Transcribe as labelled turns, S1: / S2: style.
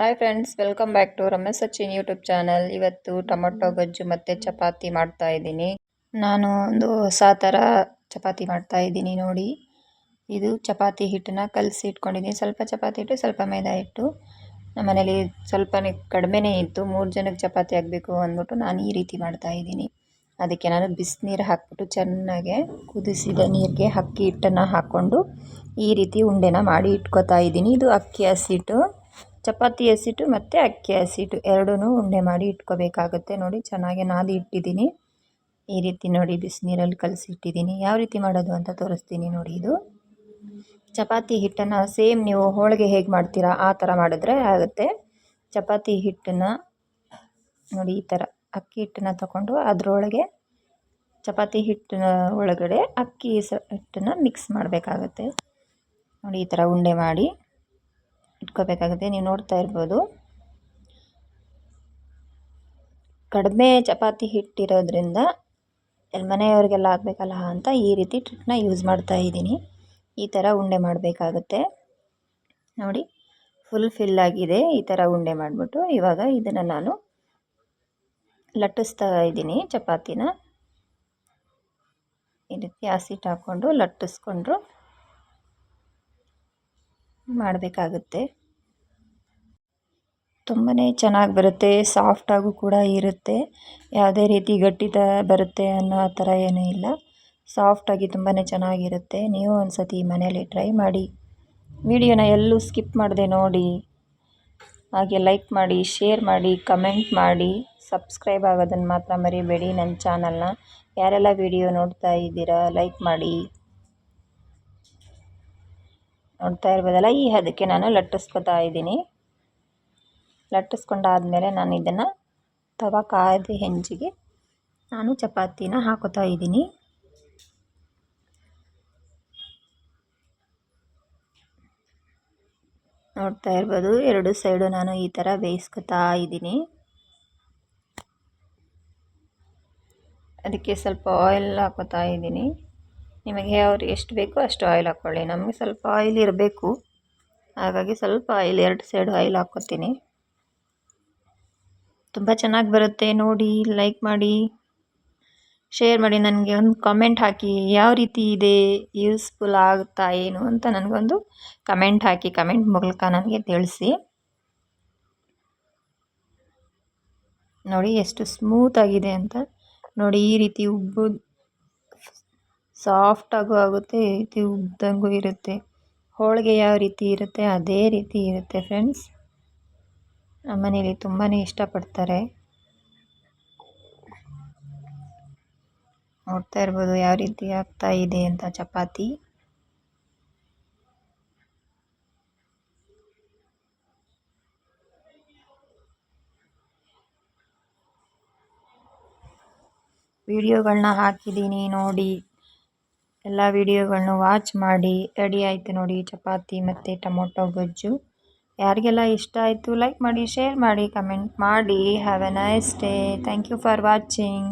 S1: Hi friends welcome back to Ramesh Sachin YouTube channel ಇವತ್ತು tomato ಗೊಜ್ಜು ಮತ್ತು ಚಪಾತಿ ಮಾಡ್ತಾ ಇದ್ದೀನಿ. ನಾನು ಒಂದು ಹೊಸ ಥರ ಚಪಾತಿ ಮಾಡ್ತಾ ಇದ್ದೀನಿ ನೋಡಿ. ಇದು ಚಪಾತಿ ಹಿಟ್ಟನ್ನ ಕಲಸಿ ಇಟ್ಕೊಂಡಿದ್ದೀನಿ. ಸ್ವಲ್ಪ ಚಪಾತಿ ಹಿಟ್ಟು, ಸ್ವಲ್ಪ ಮೈದಾ ಹಿಟ್ಟು. ನಮ್ಮ ಮನೇಲಿ ಸ್ವಲ್ಪನೇ ಕಡಿಮೆನೇ ಇತ್ತು. ಮೂರು ಜನಕ್ಕೆ ಚಪಾತಿ ಆಗಬೇಕು ಅಂದ್ಬಿಟ್ಟು ನಾನು ಈ ರೀತಿ ಮಾಡ್ತಾ ಇದ್ದೀನಿ. ಅದಕ್ಕೆ ನಾನು ಬಿಸಿನೀರು ಹಾಕ್ಬಿಟ್ಟು ಚೆನ್ನಾಗೆ ಕುದಿಸಿದ ನೀರಿಗೆ ಅಕ್ಕಿ ಹಿಟ್ಟನ್ನು ಹಾಕ್ಕೊಂಡು ಈ ರೀತಿ ಉಂಡೆನ ಮಾಡಿ ಇಟ್ಕೋತಾ ಇದ್ದೀನಿ. ಇದು ಅಕ್ಕಿ ಹಸಿಟ್ಟು ಚಪಾತಿ ಹಸಿಟ್ಟು ಮತ್ತು ಅಕ್ಕಿ ಹಸಿಟ್ಟು ಎರಡೂ ಉಂಡೆ ಮಾಡಿ ಇಟ್ಕೋಬೇಕಾಗುತ್ತೆ. ನೋಡಿ, ಚೆನ್ನಾಗಿ ನಾದಿ ಇಟ್ಟಿದ್ದೀನಿ. ಈ ರೀತಿ ನೋಡಿ, ಬಿಸಿನೀರಲ್ಲಿ ಕಲಸಿ ಇಟ್ಟಿದ್ದೀನಿ. ಯಾವ ರೀತಿ ಮಾಡೋದು ಅಂತ ತೋರಿಸ್ತೀನಿ ನೋಡಿ ಇದು. ಚಪಾತಿ ಹಿಟ್ಟನ್ನು ಸೇಮ್ ನೀವು ಹೋಳಿಗೆ ಹೇಗೆ ಮಾಡ್ತೀರಾ, ಆ ಥರ ಮಾಡಿದ್ರೆ ಆಗುತ್ತೆ. ಚಪಾತಿ ಹಿಟ್ಟನ್ನು ನೋಡಿ, ಈ ಥರ ಅಕ್ಕಿ ಹಿಟ್ಟನ್ನು ತಗೊಂಡು ಅದರೊಳಗೆ ಚಪಾತಿ ಹಿಟ್ಟಿನ ಒಳಗಡೆ ಅಕ್ಕಿ ಸ ಹಿಟ್ಟನ್ನು ಮಿಕ್ಸ್ ಮಾಡಬೇಕಾಗತ್ತೆ. ನೋಡಿ, ಈ ಥರ ಉಂಡೆ ಮಾಡಿ. ಇಟ್ಕೋಬೇಕಾಗುತ್ತೆ. ನೀವು ನೋಡ್ತಾ ಇರ್ಬೋದು. ಕಡಿಮೆ ಚಪಾತಿ ಹಿಟ್ಟಿರೋದ್ರಿಂದ ಮನೆಯವರಿಗೆಲ್ಲ ಆಗಬೇಕಲ್ಲ ಅಂತ ಈ ರೀತಿ ಟ್ರಿಕ್ನ ಯೂಸ್ ಮಾಡ್ತಾ ಇದ್ದೀನಿ. ಈ ಥರ ಉಂಡೆ ಮಾಡಬೇಕಾಗುತ್ತೆ. ನೋಡಿ, ಫುಲ್ ಫಿಲ್ ಆಗಿದೆ ಈ ಥರ ಉಂಡೆ ಮಾಡಿಬಿಟ್ಟು. ಇವಾಗ ಇದನ್ನು ನಾನು ಲಟ್ಟಿಸ್ತಾ ಇದ್ದೀನಿ ಚಪಾತಿನ. ಈ ರೀತಿ ಹಸಿಟ್ಟು ಹಾಕ್ಕೊಂಡು ಲಟ್ಟಿಸ್ಕೊಂಡ್ರು ಮಾಡಬೇಕಾಗುತ್ತೆ. ತುಂಬಾ ಚೆನ್ನಾಗಿ ಬರುತ್ತೆ ಸಾಫ್ಟಾಗೂ ಕೂಡ ಇರುತ್ತೆ. ಯಾವುದೇ ರೀತಿ ಗಟ್ಟಿತ ಬರುತ್ತೆ ಅನ್ನೋ ಆ ಥರ ಏನೂ ಇಲ್ಲ. ಸಾಫ್ಟಾಗಿ ತುಂಬಾ ಚೆನ್ನಾಗಿರುತ್ತೆ. ನೀವು ಒಂದು ಸತಿ ಮನೆಯಲ್ಲಿ ಟ್ರೈ ಮಾಡಿ. ವಿಡಿಯೋನ ಎಲ್ಲೂ ಸ್ಕಿಪ್ ಮಾಡದೆ ನೋಡಿ. ಹಾಗೆ ಲೈಕ್ ಮಾಡಿ, ಶೇರ್ ಮಾಡಿ, ಕಮೆಂಟ್ ಮಾಡಿ. ಸಬ್ಸ್ಕ್ರೈಬ್ ಆಗೋದನ್ನು ಮಾತ್ರ ಮರಿಬೇಡಿ. ನನ್ನ ಚಾನಲ್ನ ಯಾರೆಲ್ಲ ವಿಡಿಯೋ ನೋಡ್ತಾ ಇದ್ದೀರಾ, ಲೈಕ್ ಮಾಡಿ. ನೋಡ್ತಾ ಇರ್ಬೋದಲ್ಲ, ಈ ಅದಕ್ಕೆ ನಾನು ಲಟ್ಟಿಸ್ಕೊತಾ ಇದ್ದೀನಿ. ಲಟ್ಟಿಸ್ಕೊಂಡಾದಮೇಲೆ ನಾನು ಇದನ್ನು ತವ ಕಾಯ್ದ ಹೆಂಚಿಗೆ ನಾನು ಚಪಾತಿನ ಹಾಕೋತಾ ಇದ್ದೀನಿ. ನೋಡ್ತಾ ಇರ್ಬೋದು, ಎರಡು ಸೈಡು ನಾನು ಈ ಥರ ಬೇಯಿಸ್ಕೊತಾ ಇದ್ದೀನಿ. ಅದಕ್ಕೆ ಸ್ವಲ್ಪ ಆಯಿಲ್ ಹಾಕೋತಾ ಇದ್ದೀನಿ. ನಿಮಗೆ ಅವ್ರು ಎಷ್ಟು ಬೇಕೋ ಅಷ್ಟು ಆಯಿಲ್ ಹಾಕ್ಕೊಳ್ಳಿ ನಮಗೆ ಸ್ವಲ್ಪ ಆಯಿಲ್ ಇರಬೇಕು. ಹಾಗಾಗಿ ಸ್ವಲ್ಪ ಆಯಿಲ್ ಎರಡು ಸೈಡ್ ಆಯಿಲ್ ಹಾಕ್ಕೊತೀನಿ. ತುಂಬ ಚೆನ್ನಾಗಿ ಬರುತ್ತೆ. ನೋಡಿ ಲೈಕ್ ಮಾಡಿ ಶೇರ್ ಮಾಡಿ. ನನಗೆ ಒಂದು ಕಮೆಂಟ್ ಹಾಕಿ, ಯಾವ ರೀತಿ ಇದೆ ಯೂಸ್ಫುಲ್ ಆಗುತ್ತಾ ಏನು ಅಂತ ನನಗೊಂದು ಕಮೆಂಟ್ ಹಾಕಿ ಕಮೆಂಟ್ ಮೂಲಕ ನನಗೆ ತಿಳಿಸಿ. ನೋಡಿ, ಎಷ್ಟು ಸ್ಮೂತಾಗಿದೆ ಅಂತ. ನೋಡಿ, ಈ ರೀತಿ ಉಬ್ಬು ಸಾಫ್ಟಾಗೂ ಆಗುತ್ತೆ ರೀತಿ ಉದ್ದಂಗೂ ಇರುತ್ತೆ. ಹೋಳಿಗೆ ಯಾವ ರೀತಿ ಇರುತ್ತೆ, ಅದೇ ರೀತಿ ಇರುತ್ತೆ ಫ್ರೆಂಡ್ಸ್. ನಮ್ಮ ಮನೇಲಿ ತುಂಬಾ ಇಷ್ಟಪಡ್ತಾರೆ. ನೋಡ್ತಾ ಇರ್ಬೋದು ಯಾವ ರೀತಿ ಆಗ್ತಾ ಇದೆ ಅಂತ ಚಪಾತಿ. ವಿಡಿಯೋಗಳನ್ನ ಹಾಕಿದ್ದೀನಿ ನೋಡಿ. ಎಲ್ಲ ವಿಡಿಯೋಗಳನ್ನು ವಾಚ್ ಮಾಡಿ, ರೆಡಿ ಆಯಿತು ನೋಡಿ ಚಪಾತಿ ಮತ್ತು ಟೊಮೊಟೊ ಗೊಜ್ಜು. ಯಾರಿಗೆಲ್ಲ ಇಷ್ಟ ಆಯಿತು ಲೈಕ್ ಮಾಡಿ ಶೇರ್ ಮಾಡಿ ಕಮೆಂಟ್ ಮಾಡಿ. Have a nice day thank you for watching